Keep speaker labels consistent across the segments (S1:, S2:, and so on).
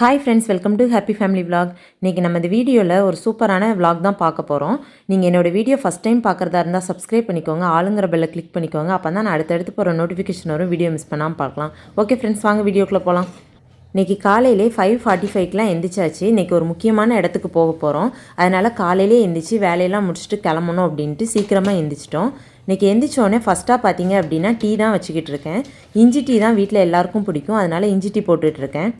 S1: Hi friends welcome to happy family vlog இன்றைக்கி நம்ம இந்த வீடியோவில் ஒரு சூப்பரான விலாக் தான் பார்க்க போகிறோம் நீங்கள் என்னோடய வீடியோ ஃபஸ்ட் டைம் பார்க்குறதா இருந்தால் சப்ஸ்கிரைப் பண்ணிக்கோங்க ஆளுங்கிற பெல்லை கிளிக் பண்ணிக்கோங்க. அப்போ தான் நான் அடுத்தடுத்து போகிற நோட்டிஃபிகேஷன் வரும் வீடியோ மிஸ் பண்ணாமல் பார்க்கலாம். ஓகே ஃப்ரெண்ட்ஸ் வாங்க வீடியோக்குள்ளே போகலாம் இன்றைக்கி காலையிலே ஃபைவ் ஃபார்ட்டி ஃபைவ்க்கெலாம் எந்திரிச்சாச்சு. இன்றைக்கி ஒரு முக்கியமான இடத்துக்கு போக போகிறோம் அதனால் காலையிலே எந்திரிச்சு வேலையெல்லாம் முடிச்சுட்டு கிளம்பணும் அப்படின்ட்டு சீக்கிரமாக எந்திரிச்சிட்டோம். இன்றைக்கி எந்திரிச்சோடனே ஃபஸ்ட்டாக பார்த்தீங்க அப்படின்னா டீ தான் வச்சுக்கிட்டு இருக்கேன். இஞ்சி டீ தான் வீட்டில் எல்லாருக்கும் பிடிக்கும். அதனால் இஞ்சி டீ போட்டுட்ருக்கேன்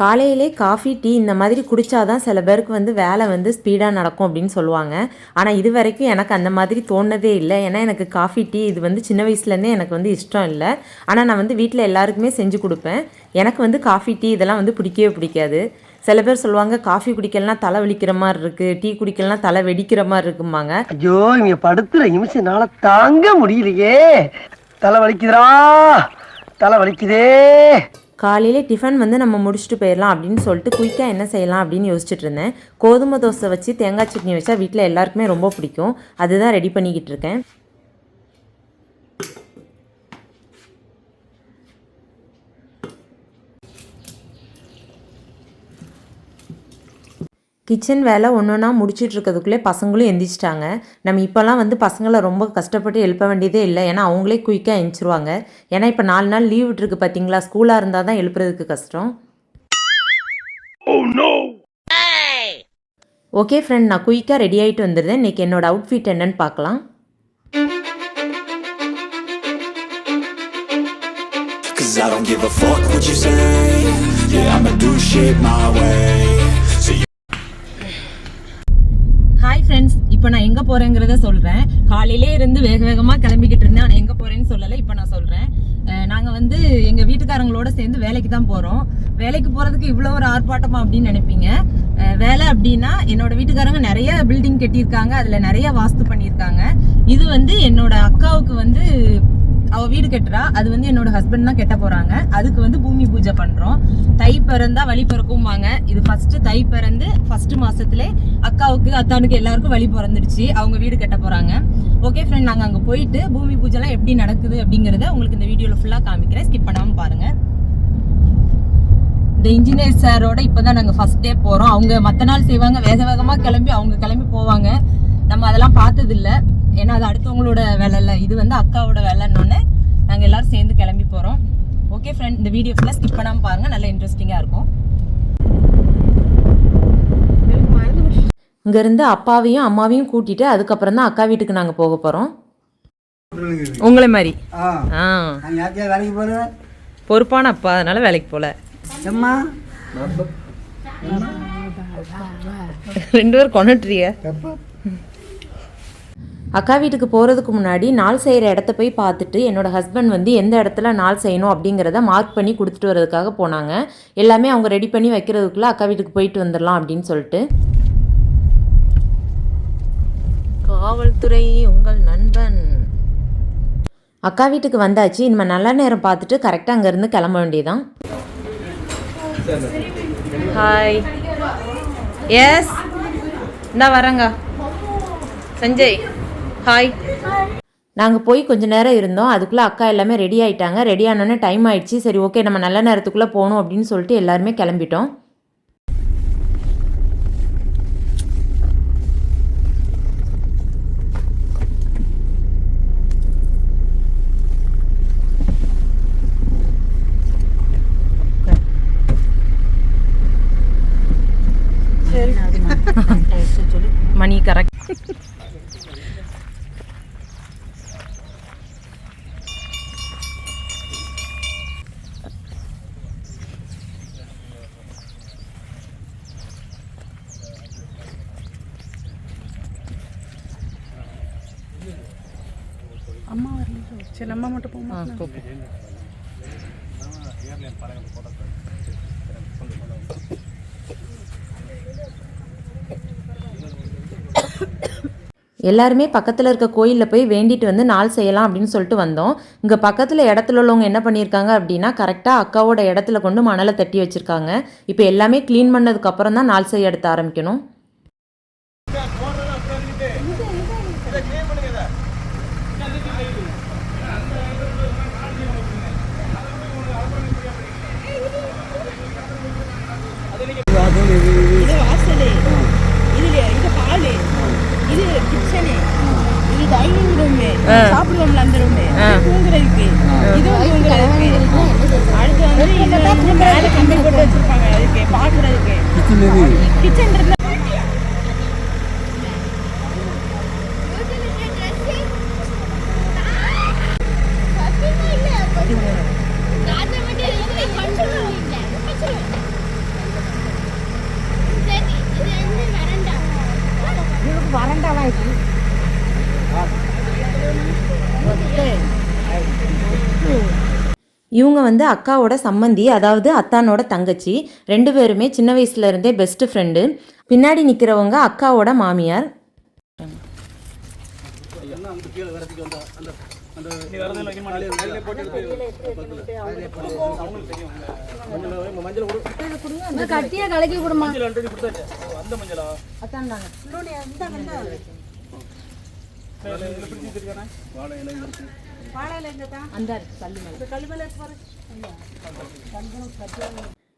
S1: காலையிலே காஃபி டீ இந்த மாதிரி குடித்தாதான் சில பேருக்கு வந்து வேலை வந்து ஸ்பீடாக நடக்கும் அப்படின்னு சொல்லுவாங்க. ஆனால் இது வரைக்கும் எனக்கு அந்த மாதிரி தோணுனதே இல்லை. ஏன்னா எனக்கு காஃபி டீ இது வந்து சின்ன வயசுலேருந்தே எனக்கு வந்து இஷ்டம் இல்லை. ஆனால் நான் வந்து வீட்டில் எல்லாருக்குமே செஞ்சு கொடுப்பேன். எனக்கு வந்து காஃபி டீ இதெல்லாம் வந்து பிடிக்கவே பிடிக்காது. சில பேர் சொல்லுவாங்க காஃபி குடிக்கலன்னா தலை வலிக்கிற மாதிரி இருக்கு. டீ குடிக்கலன்னா தலை வெடிக்கிற மாதிரி இருக்குமாங்க
S2: ஐயோ இங்க படுத்துற நிமிஷம்னால தாங்க முடியலையே. தலை வலிக்குதுரா தலை வலிக்குதே.
S1: காலையிலே டிஃபன் வந்து நம்ம முடிச்சுட்டு போயிடலாம் அப்படின்னு சொல்லிட்டு குயிக்காக என்ன செய்யலாம் அப்படின்னு யோசிச்சுட்டு இருந்தேன். கோதுமை தோசை வச்சு தேங்காய் சட்னி வச்சா வீட்டில் எல்லாருக்குமே ரொம்ப பிடிக்கும். அதுதான் ரெடி பண்ணிக்கிட்டு இருக்கேன். கிச்சன் வேலை ஒன்று ஒன்றா முடிச்சிட்டு இருக்கிறதுக்குள்ளே பசங்களும் எந்திரிச்சிட்டாங்க. நம்ம இப்போல்லாம் வந்து பசங்களை ரொம்ப கஷ்டப்பட்டு எழுப்ப வேண்டியதே இல்லை. ஏன்னா அவங்களே குயிக்காக எழுந்திருவாங்க ஏன்னா இப்போ நாலு நாள் லீவ் விட்டுருக்கு பார்த்தீங்களா? ஸ்கூலாக இருந்தால் தான் எழுப்புறதுக்கு கஷ்டம். ஓகே ஃப்ரெண்ட் நான் குயிக்காக ரெடி ஆகிட்டு வந்துடுறேன். இன்றைக்கி என்னோட அவுட்ஃபிட் என்னன்னு பார்க்கலாம்.
S3: Cause I don't give a fuck what you say. Yeah, I'ma do shit my way.
S1: Friends இப்போ நான் எங்கே போகிறேங்கிறத சொல்கிறேன் காலையிலே இருந்து வேக வேகமாக கிளம்பிக்கிட்டு இருந்தேன். ஆனால் எங்கே போகிறேன்னு சொல்லலை. இப்போ நான் சொல்கிறேன் நாங்கள் வந்து எங்கள் வீட்டுக்காரங்களோட சேர்ந்து வேலைக்கு தான் போகிறோம் வேலைக்கு போகிறதுக்கு இவ்வளோ ஒரு ஆர்ப்பாட்டமா அப்படின்னு நினைப்பீங்க. வேலை அப்படின்னா என்னோட வீட்டுக்காரங்க நிறைய பில்டிங் கட்டியிருக்காங்க. அதில் நிறைய வாஸ்து பண்ணியிருக்காங்க. இது வந்து என்னோட அக்காவுக்கு வந்து அவ வீடு கட்டுறா. அது வந்து என்னோட ஹஸ்பண்ட் தான் கெட்ட போறாங்க. அதுக்கு வந்து பூமி பூஜை பண்றோம். தை பிறந்தா வழி பிறக்கும்பாங்க. இது ஃபர்ஸ்ட் தை பிறந்து ஃபர்ஸ்ட் மாசத்துல அக்காவுக்கு அத்தானுக்கு எல்லாருக்கும் வழி பிறந்துடுச்சு. அவங்க வீடு கட்ட போறாங்க. ஓகே ஃப்ரெண்ட் நாங்க அங்க போயிட்டு பூமி பூஜைலாம் எப்படி நடக்குது அப்படிங்கறத உங்களுக்கு இந்த வீடியோல ஃபுல்லா காமிக்கிறேன். ஸ்கிப் பண்ணாம பாருங்க. இந்த இன்ஜினியர் சாரோட இப்பதான் நாங்க ஃபர்ஸ்ட் டே போறோம். அவங்க மத்த நாள் செய்வாங்க. வேக வேகமா கிளம்பி அவங்க கிளம்பி போவாங்க. நம்ம அதெல்லாம் பார்த்தது ஏன்னா அது அடுத்தவங்களோட வேலை இல்ல. இது வந்து அக்காவோட வேலைன்னொன்னே நாங்க எல்லாரும் சேர்ந்து கிளம்பி போறோம். ஓகே ஃப்ரெண்ட் இந்த வீடியோ ஃபுல்லா ஸ்கிப் பண்ணாம பாருங்க. நல்ல இன்ட்ரெஸ்டிங்கா இருக்கும். இங்க இருந்து அப்பாவையும் அம்மாவையும் கூட்டிட்டு அதுக்கப்புறம் தான் அக்கா வீட்டுக்கு நாங்க போக போறோம். உங்களை மாதிரி.
S2: ஆ. வேலைக்கு போறேன்
S1: பொறுப்பான அப்பா அதனால வேலைக்கு போல.
S2: எம்மா?
S1: ரெண்டு பேரும் கொண்டுட்றிய
S2: எப்போ?
S1: அக்கா வீட்டுக்கு போகிறதுக்கு முன்னாடி நாள் செய்கிற இடத்த போய் பார்த்துட்டு என்னோட ஹஸ்பண்ட் வந்து எந்த இடத்துல நாள் செய்யணும் அப்படிங்கிறத மார்க் பண்ணி கொடுத்துட்டு வர்றதுக்காக போனாங்க. எல்லாமே அவங்க ரெடி பண்ணி வைக்கிறதுக்குள்ளே அக்கா வீட்டுக்கு போயிட்டு வந்துடலாம் அப்படின்னு சொல்லிட்டு. காவல்துறை உங்கள் நண்பன். அக்கா வீட்டுக்கு வந்தாச்சு. இனிமேல் நல்ல நேரம் பார்த்துட்டு கரெக்டாக அங்கேருந்து கிளம்ப வேண்டியதான் ஹாய் எஸ் இந்தா வரேங்க சஞ்சய். ஹாய் நாங்கள் போய் கொஞ்ச நேரம் இருந்தோம். அதுக்குள்ளே அக்கா எல்லாமே ரெடி ஆயிட்டாங்க. ரெடி ஆனோடனே டைம் ஆயிடுச்சு. சரி ஓகே நம்ம நல்ல நேரத்துக்குள்ளே போகணும் அப்படின்னு சொல்லிட்டு எல்லாருமே கிளம்பிட்டோம் மணி கரெக்ட்
S4: அம்மா வரல சரி அம்மா மட்டும் போமா
S1: எல்லாருமே பக்கத்தில் இருக்க கோயிலில் போய் வேண்டிட்டு வந்து நாள் செய்யலாம் அப்படின்னு சொல்லிட்டு வந்தோம். இங்கே பக்கத்தில் இடத்துல உள்ளவங்க என்ன பண்ணியிருக்காங்க அப்படின்னா கரெக்டாக அக்காவோட இடத்துல கொண்டு மணலை தட்டி வச்சுருக்காங்க. இப்போ எல்லாமே க்ளீன் பண்ணதுக்கு அப்புறம் தான் நாள் செய்ய எடுத்து ஆரம்பிக்கணும்.
S4: சாப்பிடுவோம்ல அந்த ரூம். தூங்குறதுக்கு. இதுவும் தூங்குறதுக்கு. அடுத்து வந்து இது வந்து மேலே கம்பி போட்டு வச்சிருப்பாங்க. அதுக்கு பாக்குறதுக்கு. கிச்சன் இருந்தா
S1: இவங்க வந்து அக்காவோட சம்மந்தி அதாவது அத்தானோட தங்கச்சி ரெண்டு பேருமே சின்ன வயசுல இருந்தே பெஸ்ட் ஃப்ரெண்டு பின்னாடி நிற்கிறவங்க அக்காவோட மாமியார்
S5: கட்டியா கலக்கி கொடுமா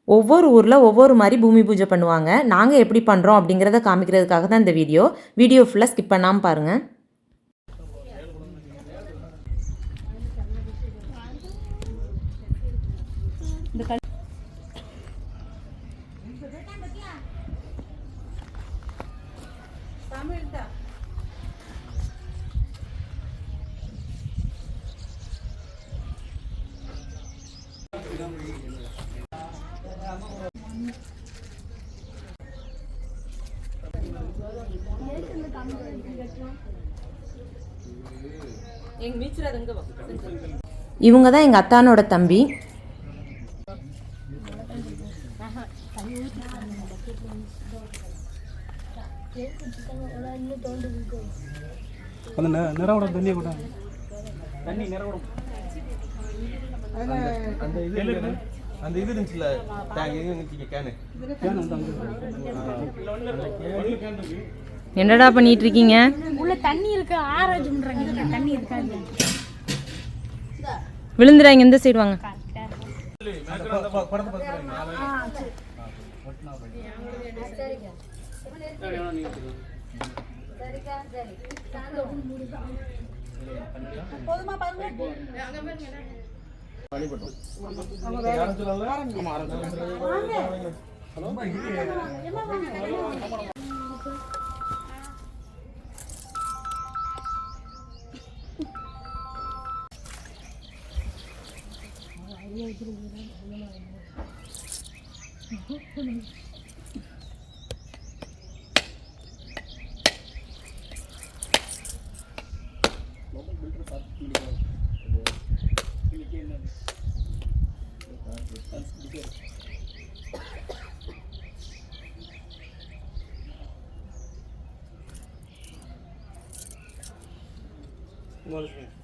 S1: ஒவ்வொரு ஊரில் ஒவ்வொரு மாதிரி பூமி பூஜை பண்ணுவாங்க. நாங்கள் எப்படி பண்ணுறோம் அப்படிங்கிறத காமிக்கிறதுக்காக தான் இந்த வீடியோ. வீடியோ ஃபுல்லாக ஸ்கிப் பண்ணாமல் பாருங்கள் இவங்க தான் எங்கள் அத்தானோட தம்பி.
S6: அந்த நிறவோட தண்ணியை கூட தண்ணி அந்த இது.
S7: அந்த இது இருந்துச்சுல டேங்க் எங்க இருந்துச்சு கேனு
S6: இருக்கு.
S1: என்னடா பண்ணிட்டு இருக்கீங்க
S5: உள்ள தண்ணி இருக்கு ஆராய்ச்சி பண்றாங்க தண்ணி இருக்காது.
S1: விழுந்துடாங்க இந்த சைடு வாங்க. Можешь мне?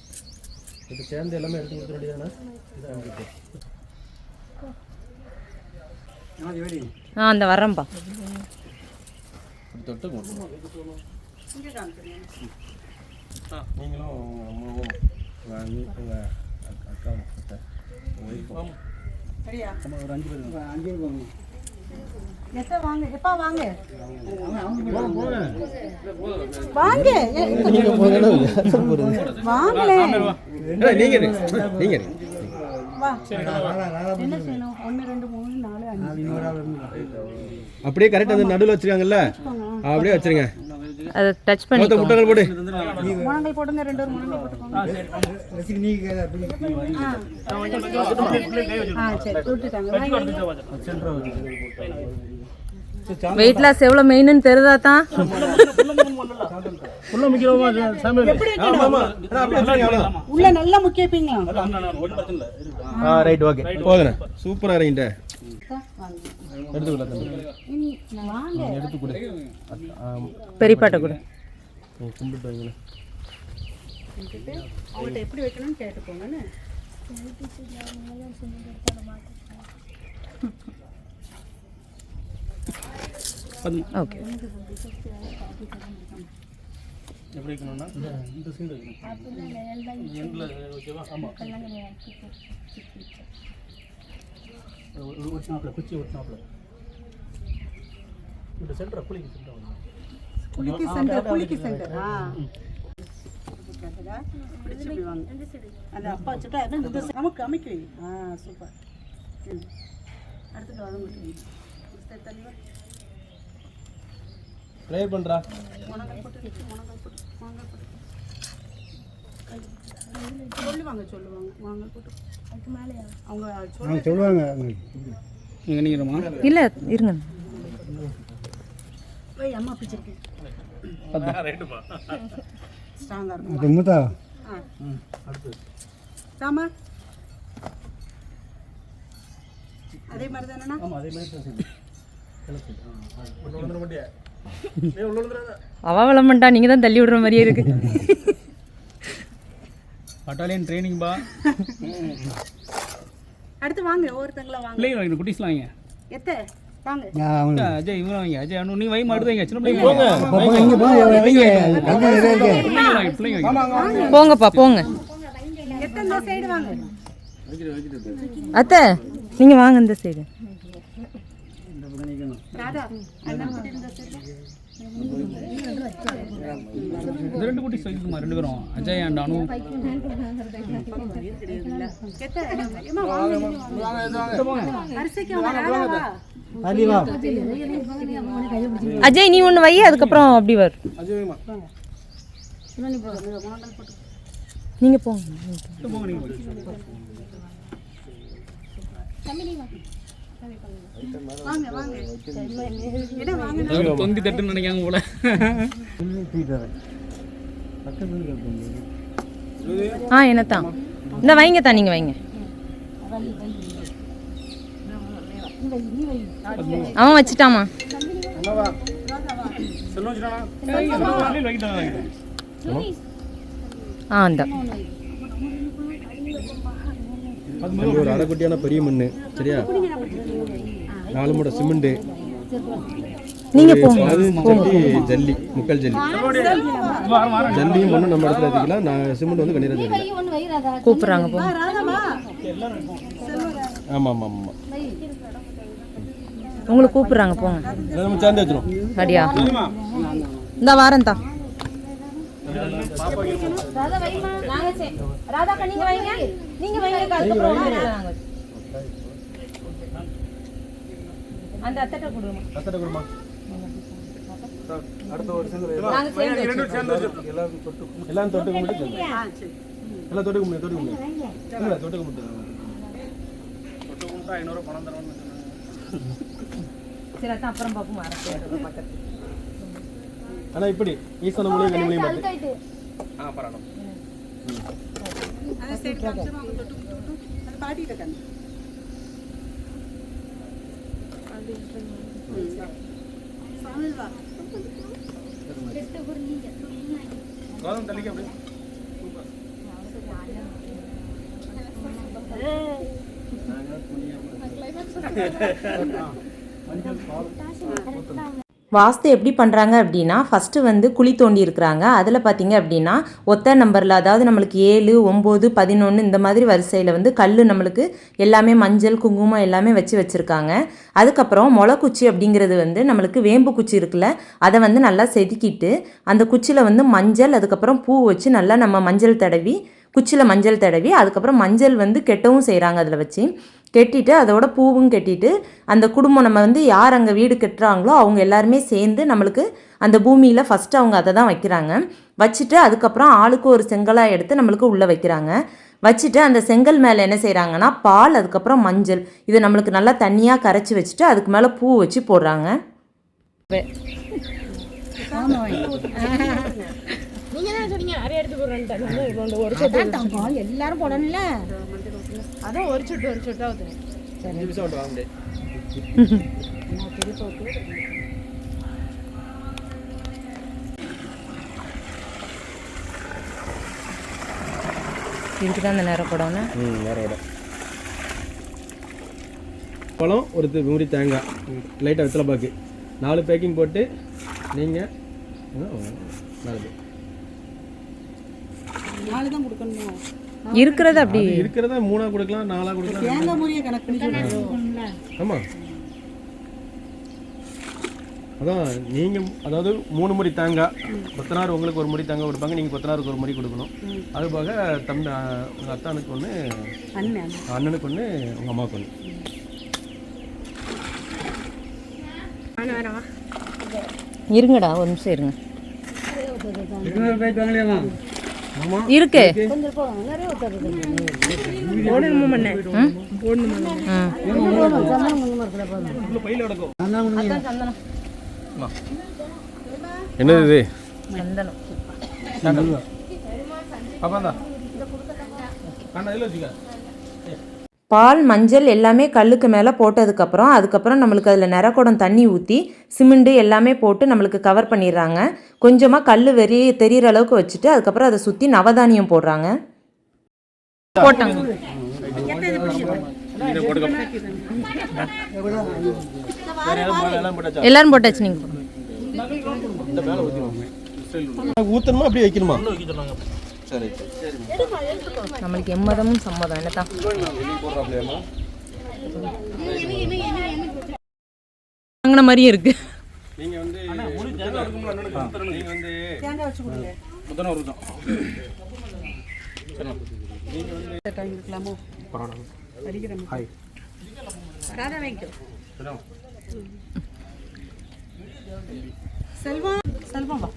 S7: இது சேர்ந்து எல்லாமே எடுத்து கொடுத்துட வேண்டியதானே
S1: ஆ அந்த வரேன்ப்பா
S7: தொட்டு நீங்களும் உங்க அம்மாவும் உங்க அண்ணி உங்க அக்கா- அக்காவும் அத்தை, உங்க ஒய்ஃபும்
S6: நம்ம ஒரு அஞ்சு பேர் அஞ்சு பேர் போகணும்
S4: வாங்க? எப்பா வாங்க? வாங்களே.
S7: நீங்க அப்படியே கரெக்டா அந்த நடுவில் வச்சிருக்காங்கல்ல அப்படியே வச்சிருங்க
S1: அதை டச் பண்ணி
S7: போடு
S4: போடுங்க ரெண்டு ஒரு முழங்கல் போட்டுக்கோங்க ஆ சரி விட்டுட்டாங்க
S1: வெயிட் லாஸ் எவ்வளோ மெயின்னு தெரிதா தான்
S6: உள்ள முக்கியமா சாமி
S7: ஆமா ஆமா. அதான் அப்படியே வச்சிருங்க, அவ்வளவுதான்.
S4: உள்ள நல்லா முக்கியப்பீங்களா.
S7: ஆ. ரைட் ஓகே சூப்பரா தம்பி எடுத்து கொடு
S1: பெரியப்பாட்ட கூட.
S7: கும்பிட்டு வைங்களேன்
S4: அவங்கள்ட்ட எப்படி வைக்கணும்னு கேட்டுக்கோங்கன்னு
S1: ஓகே.
S6: எப்படி வைக்கணும்னா இந்த சைடு வைக்கணும் எண்டில் ஓகேவா ஆமாம் ஒட்டினாப்பில் குச்சி ஒட்டினாப்பில். இந்த சென்டரை குளிக்கு சென்டர்
S4: குளிக்கு சென்டர் குளிக்கு சென்டர் ஆ. அந்த அப்பா வச்சுட்டா. நமக்கு அமைக்க வை. ஆ சூப்பர். ம்.
S7: ப்ளே பண்ணுறா
S4: சொல்லுவாங்க சொல்லுவாங்க. அவங்க சொல்ல
S6: சொல்லுவாங்க நீங்கள்
S1: இல்லை இருங்க.
S4: போய் அம்மா பிடிச்சிருக்கு. ஸ்ட்ராங்காக இருக்கும். ஆ. அதே மாதிரி தானேண்ணா
S1: அவ விளம்பண்டா நீங்கள் தான் தள்ளி விடுற மாதிரியே இருக்கு.
S6: பட்டாலியன் ட்ரைனிங் பா.
S4: அடுத்து வாங்க ஒவ்வொருத்தங்களா வாங்க.
S6: பிள்ளைங்க வாங்க குட்டிஸ்லாம் வாங்க.
S4: எத்த? வாங்க.
S6: அஜய் இவங்க வாங்க. அஜய் அனு நீ வை மாட்டு வைங்க சின்ன பிள்ளைங்க வாங்க. பிள்ளைங்க
S1: போங்கப்பா போங்க.
S4: எத்த இந்த சைடு வாங்க?
S1: அத்தை நீங்கள் வாங்க இந்த சைடு
S4: அண்ணா குட்டி இந்த
S6: ரெண்டு ரெண்டு பேரும். அஜய் அண்ட் அனு.
S1: அஜய் நீ ஒன்று வை அதுக்கப்புறம் அப்படி வரும் நீங்கள் போங்க.
S4: வாங்க
S6: தொந்தி தட்டுன்னு நினைக்காங்க போல
S1: ஆ என்னத்தான். இந்த வைங்க தான் நீங்கள் வைங்க. அவன் வச்சுட்டாமா? ஆ அந்த
S7: தம்பி ஒரு அரைக்குட்டியான பெரிய மண்ணு சரியா? நாலு மூடை சிமெண்ட்டு
S1: நீங்கள் போங்க.
S7: அது ஜல்லி ஜல்லி முக்கல் ஜல்லி. ஜல்லியும் ஒன்று நம்ம இடத்துல வச்சுக்கலாம். நான் சிமெண்ட் வந்து கண்ணீர் வச்சுக்கலாம்
S1: கூப்பிட்றாங்க போ
S7: ஆமாம் ஆமாம் ஆமாம்
S1: உங்களை கூப்பிட்றாங்க போங்க.
S7: சேர்ந்து வச்சிரும்
S1: அப்படியா இந்த வாரம் தான் ராதாக்கா நீங்க வைங்க. நீங்க வைங்க அதுக்கப்புறம் அந்த அத்தட்ட கொடுங்க
S7: கத்தட குருமா
S1: நாங்க சேர்ந்து வச்சிருக்கோம்.
S7: எல்லாம் தொட்டு கும்பிட்டு
S4: சரி.
S7: எல்லாம் தொட்டு கும்பிட்டு தொட்டு கும்பிட்டு இல்லை தொட்டு கும்பிட்டு
S6: ஐநூறு பணம் தரணும்னு
S1: சரி அதான் அப்புறம் பார்ப்போம் அரசு பக்கத்து.
S7: ஆனால் இப்படி ஈசன கனி மொழியும் பார்த்து. ஆ பரவாயில்ல.
S4: அந்த சைடு காமிச்சிரும் அவங்க தொட்டு தொட்டு அது பாட்டிகிட்ட கண்ணு சாமில் வா
S6: கோதம் தள்ளிக்க அப்படி
S1: வாஸ்து எப்படி பண்ணுறாங்க அப்படின்னா ஃபஸ்ட்டு வந்து குழி தோண்டி இருக்கிறாங்க. அதில் பார்த்தீங்க அப்படின்னா ஒத்த நம்பரில் அதாவது நம்மளுக்கு ஏழு ஒம்பது பதினொன்று இந்த மாதிரி வரிசையில் வந்து கல் நம்மளுக்கு எல்லாமே மஞ்சள் குங்குமம் எல்லாமே வச்சு வச்சுருக்காங்க. அதுக்கப்புறம் முளைக்குச்சி அப்படிங்கிறது வந்து நம்மளுக்கு வேம்பு குச்சி இருக்குல்ல அதை வந்து நல்லா செதுக்கிட்டு அந்த குச்சியில் வந்து மஞ்சள் அதுக்கப்புறம் பூ வச்சு நல்லா நம்ம மஞ்சள் தடவி குச்சியில் மஞ்சள் தடவி அதுக்கப்புறம் மஞ்சள் வந்து கெட்டவும் செய்கிறாங்க அதில் வச்சு. கெட்டிட்டு அதோட பூவும் கெட்டிட்டு அந்த குடும்பம் நம்ம வந்து யார் அங்கே வீடு கட்டுறாங்களோ அவங்க எல்லாருமே சேர்ந்து நம்மளுக்கு அந்த பூமியில் ஃபஸ்ட்டு அவங்க அதை தான் வைக்கிறாங்க. வச்சுட்டு அதுக்கப்புறம் ஆளுக்கு ஒரு செங்கலாக எடுத்து நம்மளுக்கு உள்ளே வைக்கிறாங்க. வச்சுட்டு அந்த செங்கல் மேலே என்ன செய்கிறாங்கன்னா பால் அதுக்கப்புறம் மஞ்சள். இது நம்மளுக்கு நல்லா தண்ணியாக கரைச்சி வச்சுட்டு அதுக்கு மேலே பூ வச்சு போடுறாங்க.
S5: நீங்க தான் சொன்னீங்க நிறைய எடுத்து போடுறேன்ட்டு ஒரு சொட்டு
S8: எல்லாரும் போடணும்ல
S5: அதான் ஒரு சொட்டு ஒரு சொட்டா ஊத்துறேன்
S1: இதுக்கு தான் அந்த நேரம் கூடன்னு
S7: ம் வேற விட பழம் ஒரு தி- மூடி தேங்காய் லைட்டாக வெத்தலை பாக்கு நாலு பேக்கிங் போட்டு நீங்கள் நாலு
S4: நாலு தான் கொடுக்கணுமா?
S1: இருக்கிறது அப்படி.
S7: இருக்கிறத மூணா கொடுக்கலாம் நாலா கொடுக்கலாம்.
S4: தேங்காய் முறையை கணக்கு பண்ணி சொல்லுங்க
S7: ஆமாம் அதான் நீங்கள் அதாவது மூணு முடி தேங்காய் கொத்தனார் உங்களுக்கு ஒரு முடி தேங்காய் கொடுப்பாங்க நீங்கள் கொத்தனாருக்கு ஒரு முடி கொடுக்கணும். அது போக தம்பி உங்கள் அத்தானுக்கு ஒன்று
S4: அண்ணன்
S7: அண்ணனுக்கு ஒன்று உங்கள் அம்மாவுக்கு ஒன்று
S1: இருங்கடா ஒரு நிமிஷம் இருங்க. இருக்கு.
S7: என்னது இது?
S1: சந்தனம்.
S7: பாப்பா தான் கண்ணா இதில் வச்சுக்க.
S1: பால் மஞ்சள் எல்லாமே கல்லுக்கு மேலே போட்டதுக்கப்புறம் அதுக்கப்புறம் நம்மளுக்கு அதில் நிறக்குடம் தண்ணி ஊற்றி சிமெண்டு எல்லாமே போட்டு நம்மளுக்கு கவர் பண்ணிடுறாங்க. கொஞ்சமாக கல் வெறி தெரியிற அளவுக்கு வச்சுட்டு அதுக்கப்புறம் அதை சுற்றி நவதானியம் போடுறாங்க. போட்டாங்க. எல்லாரும் போட்டாச்சு நீங்கள்
S7: ஊற்றணுமா அப்படியே வைக்கணுமா?
S1: நம்மளுக்கு எம்மதமும் சம்மதம். என்னதான் வாங்கின மாதிரியே இருக்கு.
S4: செல்வா செல்வா வா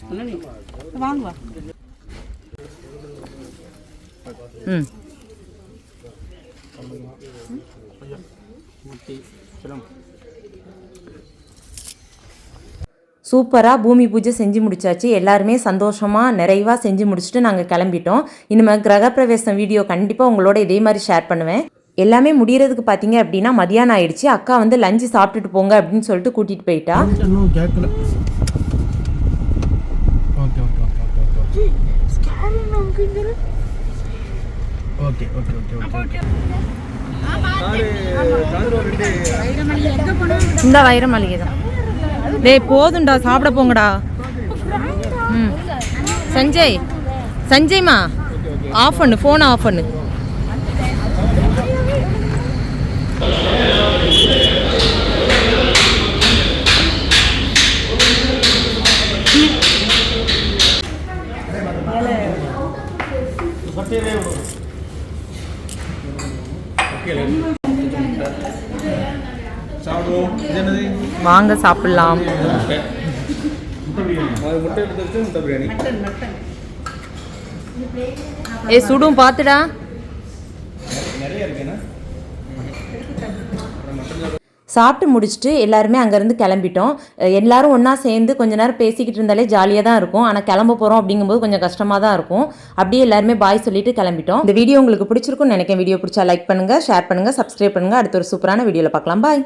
S4: வாங்க வா.
S1: சூப்பராக பூமி பூஜை செஞ்சு முடிச்சாச்சு. எல்லாருமே சந்தோஷமாக நிறைவாக செஞ்சு முடிச்சுட்டு நாங்கள் கிளம்பிட்டோம். இனிமேல் கிரகப்பிரவேசம் வீடியோ கண்டிப்பாக உங்களோட இதே மாதிரி ஷேர் பண்ணுவேன். எல்லாமே முடியறதுக்கு பார்த்தீங்க அப்படின்னா மதியானம் ஆயிடுச்சு. அக்கா வந்து லஞ்சு சாப்பிட்டுட்டு போங்க அப்படின்னு சொல்லிட்டு கூட்டிகிட்டு போயிட்டா.
S7: Okay okay okay okay okay okay okay okay
S1: இந்த வைர மளிகை தான் டேய் போதும்டா சாப்பிட போங்கடா. ம். சஞ்சய் சஞ்சய்மா ஆஃப் பண்ணு ஃபோனை ஆஃப் பண்ணு. வாங்க சாப்பிடலாம். ஏ சுடும் பார்த்துடா.
S7: நிறைய இருக்குண்ணா
S1: சாப்பிட்டு முடிச்சுட்டு எல்லாருமே அங்கேருந்து கிளம்பிட்டோம். எல்லாரும் ஒன்றா சேர்ந்து கொஞ்ச நேரம் பேசிக்கிட்டு இருந்தாலே ஜாலியாக தான் இருக்கும். ஆனால் கிளம்ப போகிறோம் அப்படிங்கும்போது கொஞ்சம் கஷ்டமாக தான் இருக்கும். அப்படியே எல்லாருமே பாய் சொல்லிட்டு கிளம்பிட்டோம். இந்த வீடியோ உங்களுக்கு பிடிச்சிருக்கும்னு நினைக்கிறேன். வீடியோ பிடிச்சா லைக் பண்ணுங்கள் ஷேர் பண்ணுங்கள் சப்ஸ்கிரைப் பண்ணுங்கள் அடுத்த ஒரு சூப்பரான வீடியோவில் பார்க்கலாம். பாய்